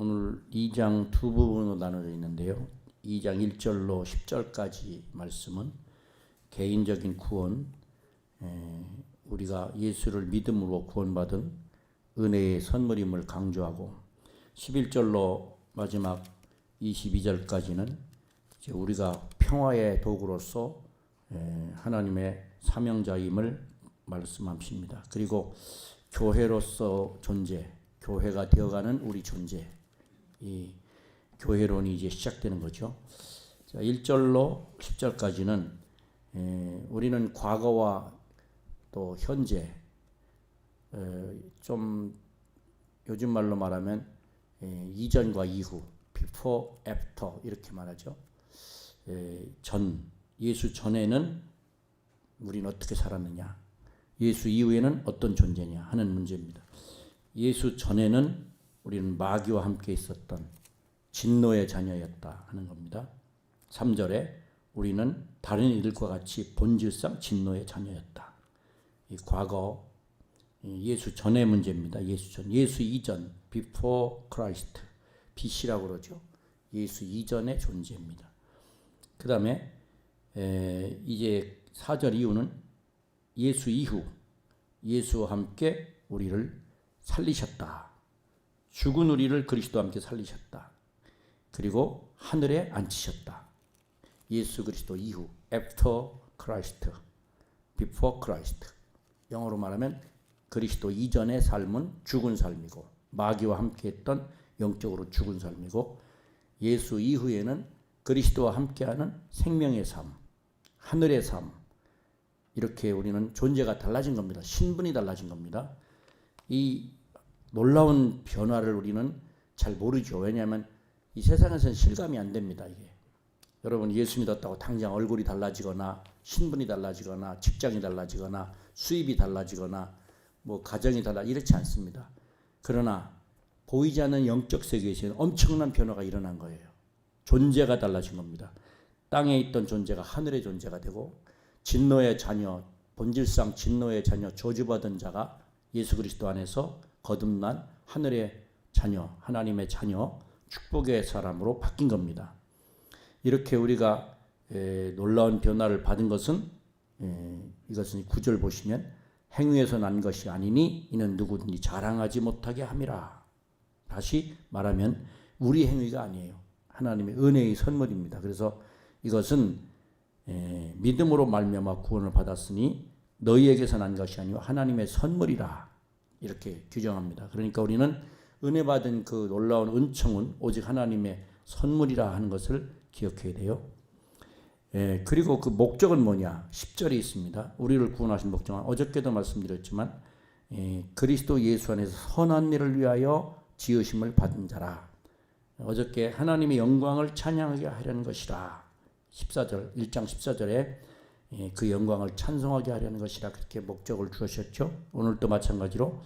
오늘 2장 두 부분으로 나눠져 있는데요. 2장 1절로 10절까지 말씀은 개인적인 구원, 에, 우리가 예수를 믿음으로 구원받은 은혜의 선물임을 강조하고 11절로 마지막 22절까지는 이제 우리가 평화의 도구로서 에, 하나님의 사명자임을 말씀하십니다. 그리고 교회로서 존재, 교회가 되어가는 우리 존재, 이 교회론이 이제 시작되는 거죠. 자, 1절로 10절까지는 에, 우리는 과거와 또 현재 에, 좀 요즘 말로 말하면 에, 이전과 이후, before, after 이렇게 말하죠. 에, 전 예수 전에는 우리는 어떻게 살았느냐, 예수 이후에는 어떤 존재냐 하는 문제입니다. 예수 전에는 우리는 마귀와 함께 있었던 진노의 자녀였다 하는 겁니다. 3절에 우리는 다른 이들과 같이 본질상 진노의 자녀였다. 이 과거 예수 전의 문제입니다. 예수 전, 예수 이전, before Christ, BC라고 그러죠. 예수 이전의 존재입니다. 그 다음에 이제 4절 이후는 예수 이후, 예수와 함께 우리를 살리셨다. 죽은 우리를 그리스도와 함께 살리셨다. 그리고 하늘에 앉히셨다. 예수 그리스도 이후, after Christ, before Christ. 영어로 말하면 그리스도 이전의 삶은 죽은 삶이고 마귀와 함께했던 영적으로 죽은 삶이고 예수 이후에는 그리스도와 함께하는 생명의 삶, 하늘의 삶 이렇게 우리는 존재가 달라진 겁니다. 신분이 달라진 겁니다. 이 놀라운 변화를 우리는 잘 모르죠. 왜냐하면 이 세상에서는 실감이 안 됩니다. 이게 여러분 예수 믿었다고 당장 얼굴이 달라지거나 신분이 달라지거나 직장이 달라지거나 수입이 달라지거나 뭐 가정이 달라 이렇지 않습니다. 그러나 보이지 않는 영적 세계에서는 엄청난 변화가 일어난 거예요. 존재가 달라진 겁니다. 땅에 있던 존재가 하늘의 존재가 되고 진노의 자녀, 본질상 진노의 자녀, 저주받은 자가 예수 그리스도 안에서 거듭난 하늘의 자녀, 하나님의 자녀, 축복의 사람으로 바뀐 겁니다. 이렇게 우리가 에, 놀라운 변화를 받은 것은 에, 이것은 구절 보시면 행위에서 난 것이 아니니 이는 누구든지 자랑하지 못하게 함이라. 다시 말하면 우리 행위가 아니에요. 하나님의 은혜의 선물입니다. 그래서 이것은 에, 믿음으로 말미암아 구원을 받았으니 너희에게서 난 것이 아니고 하나님의 선물이라 이렇게 규정합니다. 그러니까 우리는 은혜 받은 그 놀라운 은총은 오직 하나님의 선물이라 하는 것을 기억해야 돼요. 예, 그리고 그 목적은 뭐냐? 10절에 있습니다. 우리를 구원하신 목적은 어저께도 말씀드렸지만 예, 그리스도 예수 안에서 선한 일을 위하여 지으심을 받은 자라. 어저께 하나님의 영광을 찬양하게 하려는 것이라. 14절 1장 14절에 예, 그 영광을 찬송하게 하려는 것이라 그렇게 목적을 주셨죠. 오늘도 마찬가지로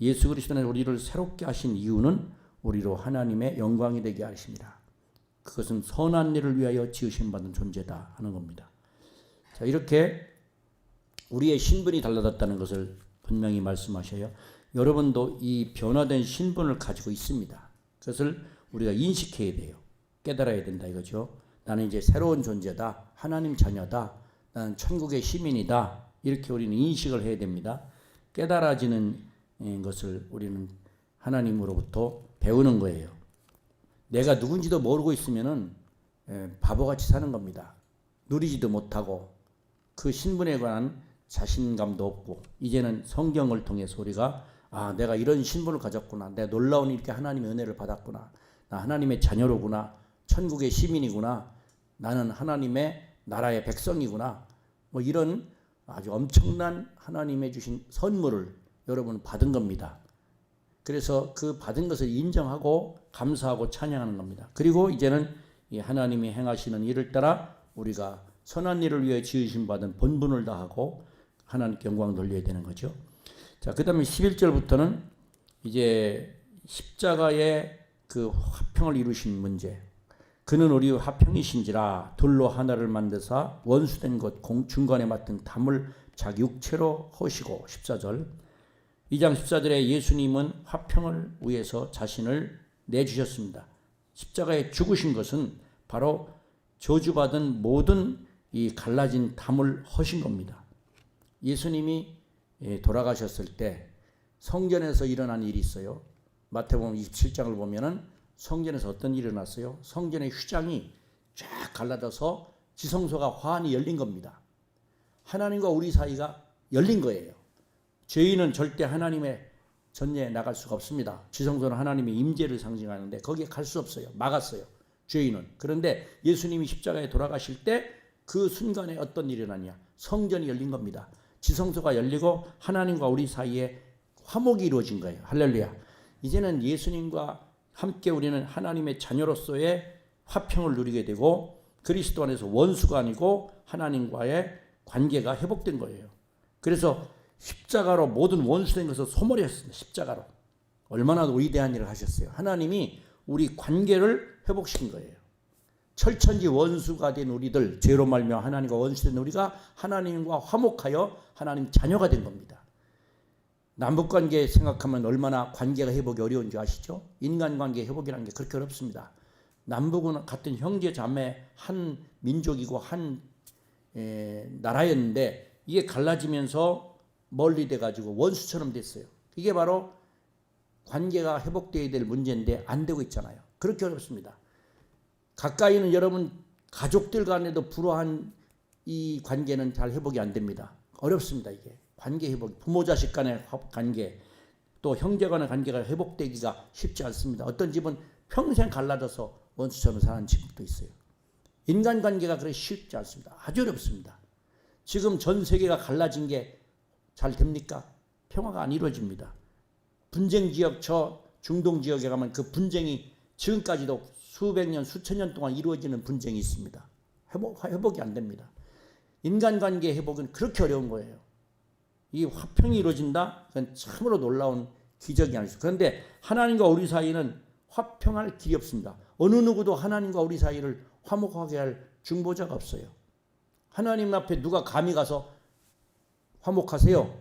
예수 그리스도는 우리를 새롭게 하신 이유는 우리로 하나님의 영광이 되게 하십니다. 그것은 선한 일을 위하여 지으심 받은 존재다 하는 겁니다. 자, 이렇게 우리의 신분이 달라졌다는 것을 분명히 말씀하셔요. 여러분도 이 변화된 신분을 가지고 있습니다. 그것을 우리가 인식해야 돼요. 깨달아야 된다 이거죠. 나는 이제 새로운 존재다. 하나님 자녀다. 나는 천국의 시민이다. 이렇게 우리는 인식을 해야 됩니다. 깨달아지는 것을 우리는 하나님으로부터 배우는 거예요. 내가 누군지도 모르고 있으면은 바보같이 사는 겁니다. 누리지도 못하고 그 신분에 관한 자신감도 없고 이제는 성경을 통해서 우리가 아 내가 이런 신분을 가졌구나 내가 놀라운 이렇게 하나님의 은혜를 받았구나 나 하나님의 자녀로구나 천국의 시민이구나 나는 하나님의 나라의 백성이구나 뭐 이런 아주 엄청난 하나님의 주신 선물을 여러분 받은 겁니다. 그래서 그 받은 것을 인정하고 감사하고 찬양하는 겁니다. 그리고 이제는 이 하나님이 행하시는 일을 따라 우리가 선한 일을 위해 지으심 받은 본분을 다하고 하나님께 영광 돌려야 되는 거죠. 자, 그 다음에 11절부터는 이제 십자가의 그 화평을 이루신 문제. 그는 우리 화평이신지라 돌로 하나를 만드사 원수된 것 중간에 맡은 담을 자기 육체로 허시고 14절 2장 14절에 예수님은 화평을 위해서 자신을 내주셨습니다. 십자가에 죽으신 것은 바로 저주받은 모든 이 갈라진 담을 허신 겁니다. 예수님이 예, 돌아가셨을 때 성전에서 일어난 일이 있어요. 마태복음 27장을 보면은 성전에서 어떤 일이 일어났어요? 성전의 휘장이 쫙 갈라져서 지성소가 환히 열린 겁니다. 하나님과 우리 사이가 열린 거예요. 죄인은 절대 하나님의 전례에 나갈 수가 없습니다. 지성소는 하나님의 임재를 상징하는데 거기에 갈 수 없어요. 막았어요. 죄인은. 그런데 예수님이 십자가에 돌아가실 때 그 순간에 어떤 일이 일어나냐? 성전이 열린 겁니다. 지성소가 열리고 하나님과 우리 사이에 화목이 이루어진 거예요. 할렐루야. 이제는 예수님과 함께 우리는 하나님의 자녀로서의 화평을 누리게 되고 그리스도 안에서 원수가 아니고 하나님과의 관계가 회복된 거예요. 그래서 십자가로 모든 원수된 것을 소멸 했습니다. 십자가로. 얼마나 위대한 일을 하셨어요. 하나님이 우리 관계를 회복시킨 거예요. 철천지 원수가 된 우리들, 죄로 말며 하나님과 원수된 우리가 하나님과 화목하여 하나님 자녀가 된 겁니다. 남북 관계 생각하면 얼마나 관계가 회복이 어려운 줄 아시죠? 인간 관계 회복이라는 게 그렇게 어렵습니다. 남북은 같은 형제 자매 한 민족이고 한 에, 나라였는데 이게 갈라지면서 멀리 돼 가지고 원수처럼 됐어요. 이게 바로 관계가 회복돼야 될 문제인데 안 되고 있잖아요. 그렇게 어렵습니다. 가까이는 여러분 가족들 간에도 불화한 이 관계는 잘 회복이 안 됩니다. 어렵습니다, 이게. 관계 회복, 부모 자식 간의 관계, 또 형제 간의 관계가 회복되기가 쉽지 않습니다. 어떤 집은 평생 갈라져서 원수처럼 사는 집도 있어요. 인간 관계가 그렇게 쉽지 않습니다. 아주 어렵습니다. 지금 전 세계가 갈라진 게 잘 됩니까? 평화가 안 이루어집니다. 분쟁 지역 저 중동 지역에 가면 그 분쟁이 지금까지도 수백 년, 수천 년 동안 이루어지는 분쟁이 있습니다. 회복, 회복이 안 됩니다. 인간관계 회복은 그렇게 어려운 거예요. 이 화평이 이루어진다? 그건 참으로 놀라운 기적이 아니죠. 그런데 하나님과 우리 사이는 화평할 길이 없습니다. 어느 누구도 하나님과 우리 사이를 화목하게 할 중보자가 없어요. 하나님 앞에 누가 감히 가서 화목하세요.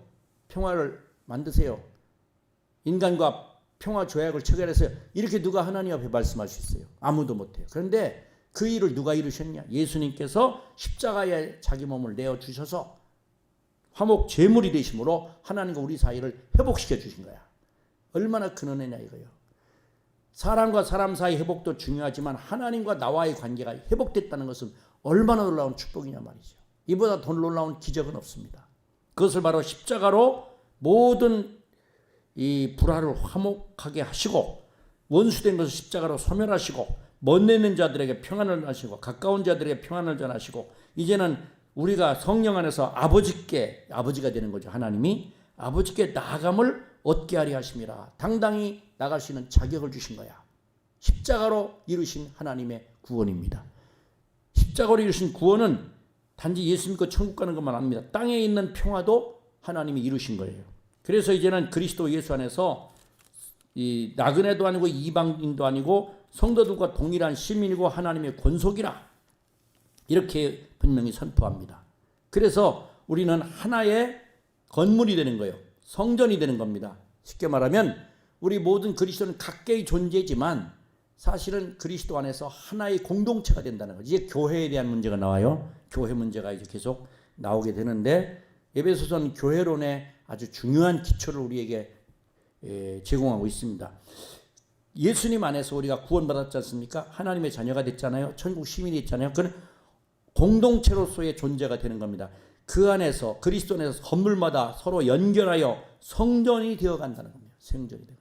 평화를 만드세요. 인간과 평화 조약을 체결해서 이렇게 누가 하나님 앞에 말씀할 수 있어요? 아무도 못해요. 그런데 그 일을 누가 이루셨냐? 예수님께서 십자가에 자기 몸을 내어 주셔서 화목 제물이 되심으로 하나님과 우리 사이를 회복시켜 주신 거야. 얼마나 큰 은혜냐 이거요. 사람과 사람 사이 회복도 중요하지만 하나님과 나와의 관계가 회복됐다는 것은 얼마나 놀라운 축복이냐 말이죠. 이보다 더 놀라운 기적은 없습니다. 그것을 바로 십자가로 모든 이 불화를 화목하게 하시고 원수된 것을 십자가로 소멸하시고 먼내는 자들에게 평안을 하시고 가까운 자들에게 평안을 전하시고 이제는 우리가 성령 안에서 아버지께 아버지가 되는 거죠. 하나님이 아버지께 나아감을 얻게 하려 하심이라. 당당히 나갈 수 있는 자격을 주신 거야. 십자가로 이루신 하나님의 구원입니다. 십자가로 이루신 구원은 단지 예수 믿고 천국 가는 것만 아닙니다. 땅에 있는 평화도 하나님이 이루신 거예요. 그래서 이제는 그리스도 예수 안에서 이 나그네도 아니고 이방인도 아니고 성도들과 동일한 시민이고 하나님의 권속이라 이렇게 분명히 선포합니다. 그래서 우리는 하나의 건물이 되는 거예요. 성전이 되는 겁니다. 쉽게 말하면 우리 모든 그리스도는 각계의 존재지만 사실은 그리스도 안에서 하나의 공동체가 된다는 거죠. 이제 교회에 대한 문제가 나와요. 교회 문제가 이제 계속 나오게 되는데 에베소서는 교회론의 아주 중요한 기초를 우리에게 제공하고 있습니다. 예수님 안에서 우리가 구원받았지 않습니까? 하나님의 자녀가 됐잖아요. 천국 시민이 됐잖아요. 그건 공동체로서의 존재가 되는 겁니다. 그 안에서 그리스도 안에서 건물마다 서로 연결하여 성전이 되어 간다는 겁니다. 성전이 되어.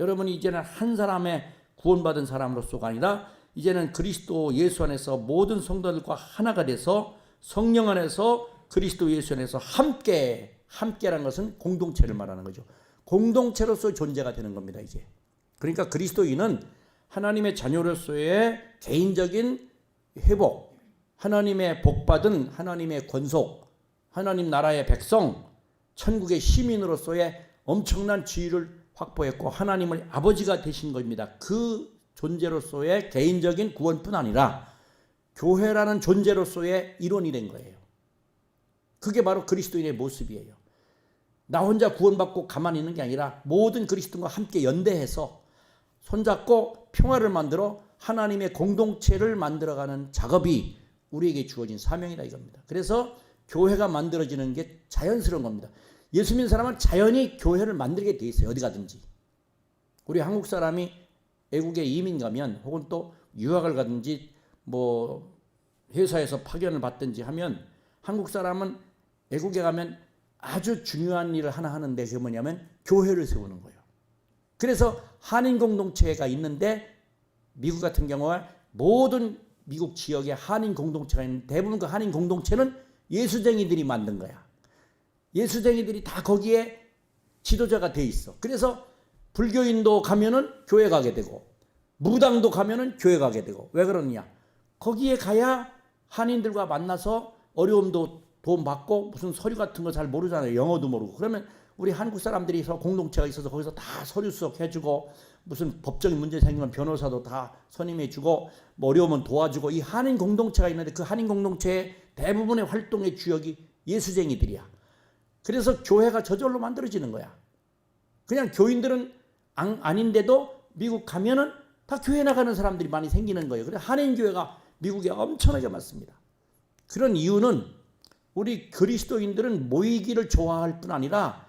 여러분이 이제는 한 사람의 구원받은 사람으로서가 아니라 이제는 그리스도 예수 안에서 모든 성도들과 하나가 돼서 성령 안에서 그리스도 예수 안에서 함께 함께란 것은 공동체를 말하는 거죠. 공동체로서 존재가 되는 겁니다, 이제. 그러니까 그리스도인은 하나님의 자녀로서의 개인적인 회복, 하나님의 복받은 하나님의 권속, 하나님 나라의 백성, 천국의 시민으로서의 엄청난 지위를 확보했고 하나님을 아버지가 되신 겁니다. 그 존재로서의 개인적인 구원뿐 아니라 교회라는 존재로서의 일원이 된 거예요. 그게 바로 그리스도인의 모습이에요. 나 혼자 구원받고 가만히 있는 게 아니라 모든 그리스도인과 함께 연대해서 손잡고 평화를 만들어 하나님의 공동체를 만들어가는 작업이 우리에게 주어진 사명이다 이겁니다. 그래서 교회가 만들어지는 게 자연스러운 겁니다. 예수 믿는 사람은 자연히 교회를 만들게 돼 있어요. 어디 가든지. 우리 한국 사람이 외국에 이민 가면 혹은 또 유학을 가든지 뭐 회사에서 파견을 받든지 하면 한국 사람은 외국에 가면 아주 중요한 일을 하나 하는데 그게 뭐냐면 교회를 세우는 거예요. 그래서 한인 공동체가 있는데 미국 같은 경우에 모든 미국 지역에 한인 공동체가 있는 대부분 그 한인 공동체는 예수쟁이들이 만든 거야. 예수쟁이들이 다 거기에 지도자가 돼 있어. 그래서 불교인도 가면은 교회 가게 되고 무당도 가면은 교회 가게 되고 왜 그러느냐? 거기에 가야 한인들과 만나서 어려움도 도움 받고 무슨 서류 같은 거 잘 모르잖아요. 영어도 모르고. 그러면 우리 한국 사람들이 서 공동체가 있어서 거기서 다 서류 수석해주고 무슨 법적인 문제 생기면 변호사도 다 선임해 주고 뭐 어려우면 도와주고 이 한인 공동체가 있는데 그 한인 공동체의 대부분의 활동의 주역이 예수쟁이들이야. 그래서 교회가 저절로 만들어지는 거야. 그냥 교인들은 안, 아닌데도 미국 가면은 다 교회 나가는 사람들이 많이 생기는 거예요. 그래서 한인 교회가 미국에 엄청나게 많습니다. 그런 이유는 우리 그리스도인들은 모이기를 좋아할 뿐 아니라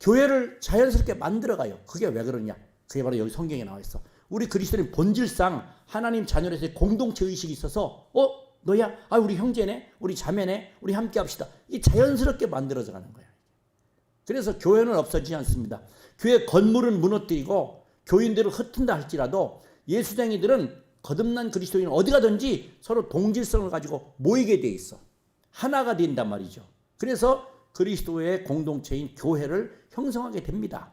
교회를 자연스럽게 만들어가요. 그게 왜 그러냐? 그게 바로 여기 성경에 나와 있어. 우리 그리스도인 본질상 하나님 자녀로서의 공동체 의식이 있어서 어 너야 아 우리 형제네 우리 자매네 우리 함께 합시다. 이 자연스럽게 만들어져 가는 거야. 그래서 교회는 없어지지 않습니다. 교회 건물은 무너뜨리고 교인들을 흩은다 할지라도 예수쟁이들은 거듭난 그리스도인 어디 가든지 서로 동질성을 가지고 모이게 돼 있어. 하나가 된단 말이죠. 그래서 그리스도의 공동체인 교회를 형성하게 됩니다.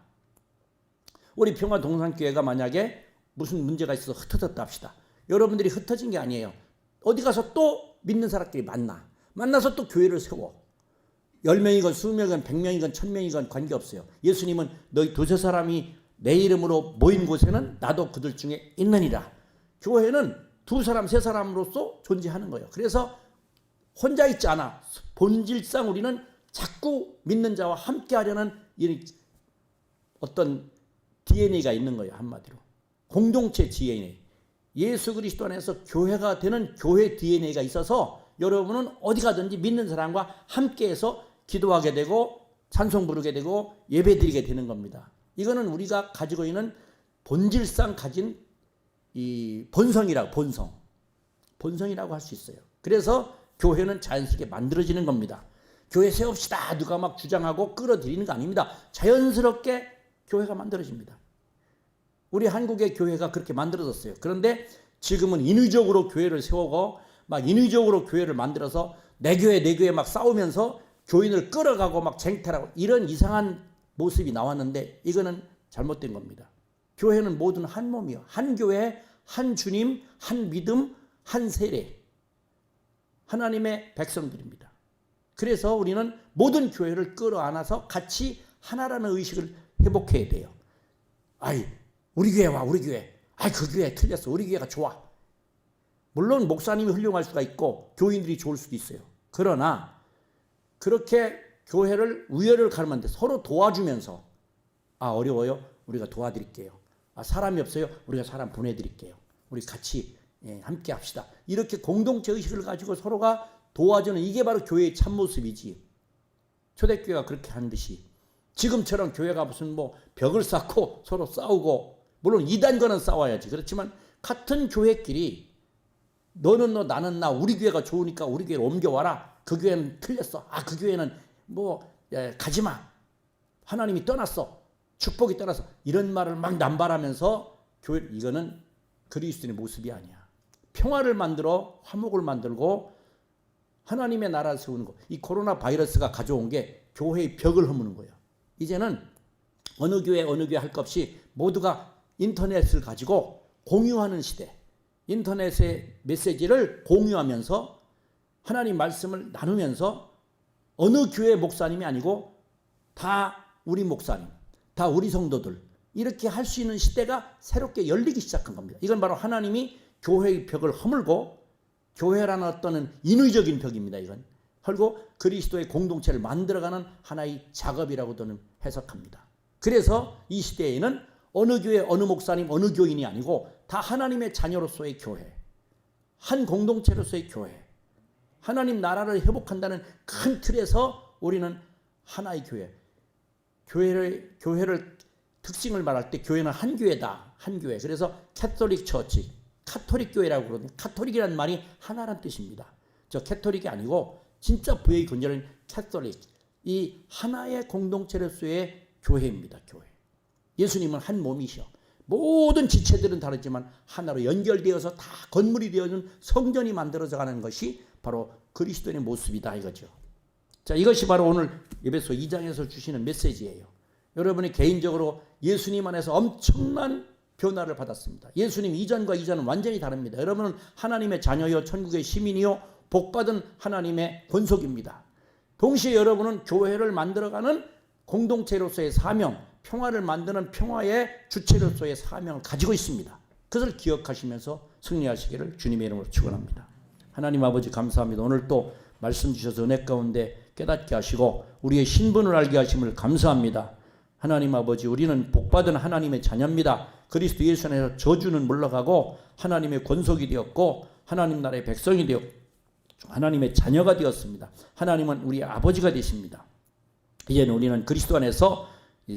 우리 평화 동산교회가 만약에 무슨 문제가 있어서 흩어졌다 합시다. 여러분들이 흩어진 게 아니에요. 어디 가서 또 믿는 사람끼리 만나. 만나서 또 교회를 세워. 10명이건 20명이건 100명이건 1000명이건 관계없어요. 예수님은 너희 두세 사람이 내 이름으로 모인 곳에는 나도 그들 중에 있느니라. 교회는 두 사람, 세 사람으로서 존재하는 거예요. 그래서 혼자 있지 않아. 본질상 우리는 자꾸 믿는 자와 함께 하려는 어떤 DNA가 있는 거예요. 한마디로. 공동체 DNA. 예수 그리스도 안에서 교회가 되는 교회 DNA가 있어서 여러분은 어디 가든지 믿는 사람과 함께해서 기도하게 되고 찬송 부르게 되고 예배 드리게 되는 겁니다. 이거는 우리가 가지고 있는 본질상 가진 이 본성이라고 본성. 본성이라고 할 수 있어요. 그래서 교회는 자연스럽게 만들어지는 겁니다. 교회 세웁시다. 누가 막 주장하고 끌어들이는 거 아닙니다. 자연스럽게 교회가 만들어집니다. 우리 한국의 교회가 그렇게 만들어졌어요. 그런데 지금은 인위적으로 교회를 세우고 막 인위적으로 교회를 만들어서 내 교회 내 교회 막 싸우면서 교인을 끌어가고 막 쟁탈하고 이런 이상한 모습이 나왔는데 이거는 잘못된 겁니다. 교회는 모든 한 몸이요. 한 교회, 한 주님, 한 믿음, 한 세례. 하나님의 백성들입니다. 그래서 우리는 모든 교회를 끌어안아서 같이 하나라는 의식을 회복해야 돼요. 아이, 우리 교회 와, 우리 교회. 아이, 그 교회 틀렸어. 우리 교회가 좋아. 물론 목사님이 훌륭할 수가 있고 교인들이 좋을 수도 있어요. 그러나 그렇게 교회를 우열을 가르면 돼. 서로 도와주면서 아, 어려워요. 우리가 도와드릴게요. 아, 사람이 없어요. 우리가 사람 보내드릴게요. 우리 같이 예, 함께 합시다. 이렇게 공동체 의식을 가지고 서로가 도와주는 이게 바로 교회의 참모습이지. 초대교회가 그렇게 하는 듯이 지금처럼 교회가 무슨 뭐 벽을 쌓고 서로 싸우고 물론 이단과는 싸워야지. 그렇지만 같은 교회끼리 너는 너 나는 나 우리 교회가 좋으니까 우리 교회로 옮겨와라. 그 교회는 틀렸어. 아 그 교회는 뭐 예, 가지 마. 하나님이 떠났어. 축복이 떠났어. 이런 말을 막 남발하면서 교회 이거는 그리스도인의 모습이 아니야. 평화를 만들어 화목을 만들고 하나님의 나라를 세우는 거. 이 코로나 바이러스가 가져온 게 교회의 벽을 허무는 거예요. 이제는 어느 교회 어느 교회 할 것 없이 모두가 인터넷을 가지고 공유하는 시대. 인터넷의 메시지를 공유하면서 하나님 말씀을 나누면서 어느 교회 목사님이 아니고 다 우리 목사님, 다 우리 성도들 이렇게 할 수 있는 시대가 새롭게 열리기 시작한 겁니다. 이건 바로 하나님이 교회의 벽을 허물고 교회라는 어떤 인위적인 벽입니다. 이건 헐고 그리스도의 공동체를 만들어가는 하나의 작업이라고 저는 해석합니다. 그래서 이 시대에는 어느 교회, 어느 목사님, 어느 교인이 아니고 다 하나님의 자녀로서의 교회. 한 공동체로서의 교회. 하나님 나라를 회복한다는 큰 틀에서 우리는 하나의 교회. 교회를 교회를 특징을 말할 때 교회는 한 교회다. 한 교회. 그래서 캐톨릭 처치, 카톨릭 교회라고 그러거든요. 카톨릭이라는 말이 하나란 뜻입니다. 저 캐톨릭이 아니고 진짜 부의 근절은 캐톨릭. 이 하나의 공동체로서의 교회입니다. 교회. 예수님은 한 몸이셔. 모든 지체들은 다르지만 하나로 연결되어서 다 건물이 되어진 성전이 만들어져 가는 것이 바로 그리스도의 모습이다 이거죠. 자, 이것이 바로 오늘 예배소 2장에서 주시는 메시지예요. 여러분이 개인적으로 예수님 안에서 엄청난 변화를 받았습니다. 예수님 이전과 이전은 완전히 다릅니다. 여러분은 하나님의 자녀요, 천국의 시민이요, 복받은 하나님의 권속입니다. 동시에 여러분은 교회를 만들어가는 공동체로서의 사명, 평화를 만드는 평화의 주체로서의 사명을 가지고 있습니다. 그것을 기억하시면서 승리하시기를 주님의 이름으로 축원합니다. 하나님 아버지 감사합니다. 오늘 또 말씀 주셔서 은혜 가운데 깨닫게 하시고 우리의 신분을 알게 하심을 감사합니다. 하나님 아버지 우리는 복받은 하나님의 자녀입니다. 그리스도 예수 안에서 저주는 물러가고 하나님의 권속이 되었고 하나님 나라의 백성이 되었고 하나님의 자녀가 되었습니다. 하나님은 우리 아버지가 되십니다. 이제는 우리는 그리스도 안에서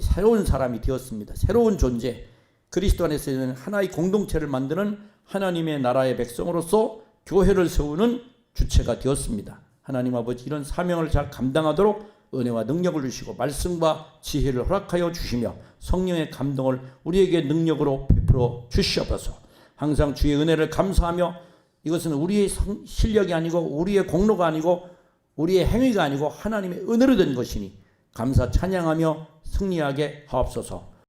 새로운 사람이 되었습니다. 새로운 존재. 그리스도 안에서 는 하나의 공동체를 만드는 하나님의 나라의 백성으로서 교회를 세우는 주체가 되었습니다. 하나님 아버지 이런 사명을 잘 감당하도록 은혜와 능력을 주시고 말씀과 지혜를 허락하여 주시며 성령의 감동을 우리에게 능력으로 베풀어 주시옵소서. 항상 주의 은혜를 감사하며 이것은 우리의 성, 실력이 아니고 우리의 공로가 아니고 우리의 행위가 아니고 하나님의 은혜로 된 것이니 감사 찬양하며 승리하게 하옵소서.